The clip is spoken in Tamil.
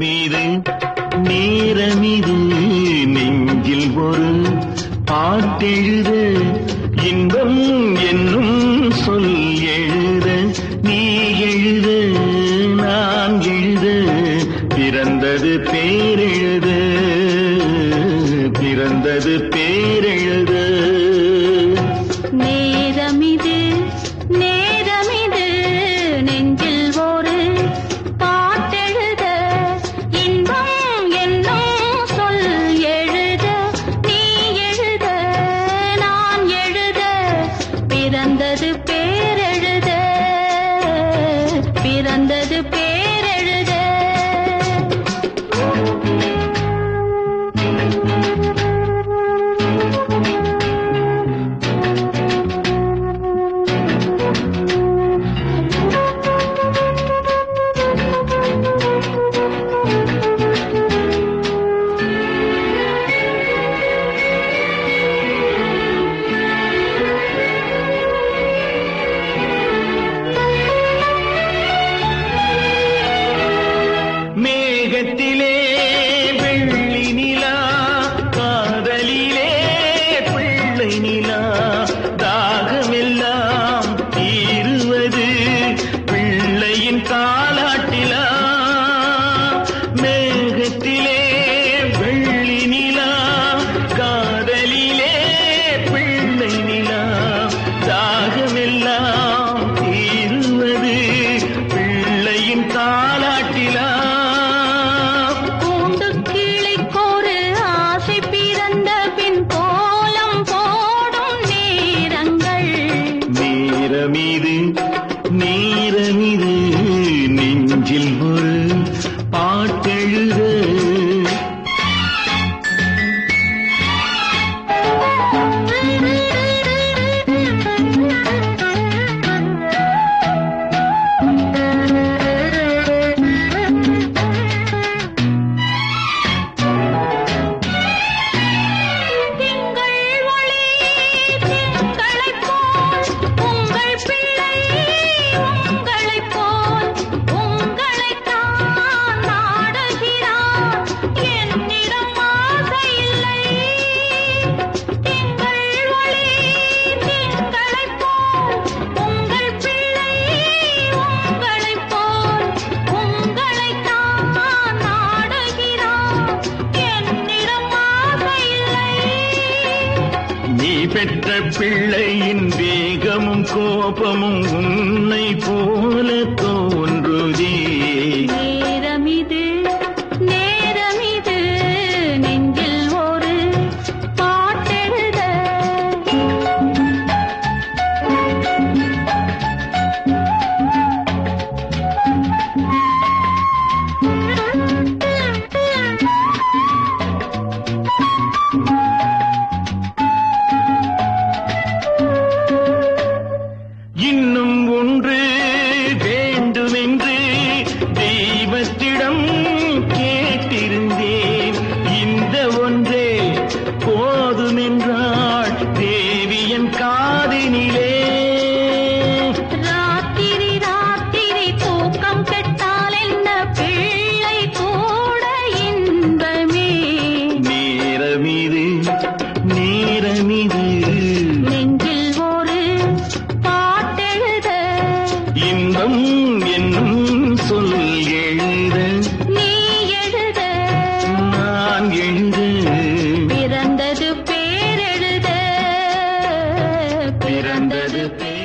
மீது. நேரமிது நெஞ்சில் ஒரு பாட்டெழுத. இன்பம் என்னும் சொல் எழுத. நீ எழுத நான் எழுத. பிறந்தது பேரெழுத. பிறந்தது பேர் நேரமிது நெஞ்சில் ஒரு பெற்ற பிள்ளையின் வேகமும் கோபமும் உன்னை போல என்னும் சொல் எழுத. நீ எழுத. நான் எழுத. பிறந்தது பேரெழுத. பிறந்தது பேர்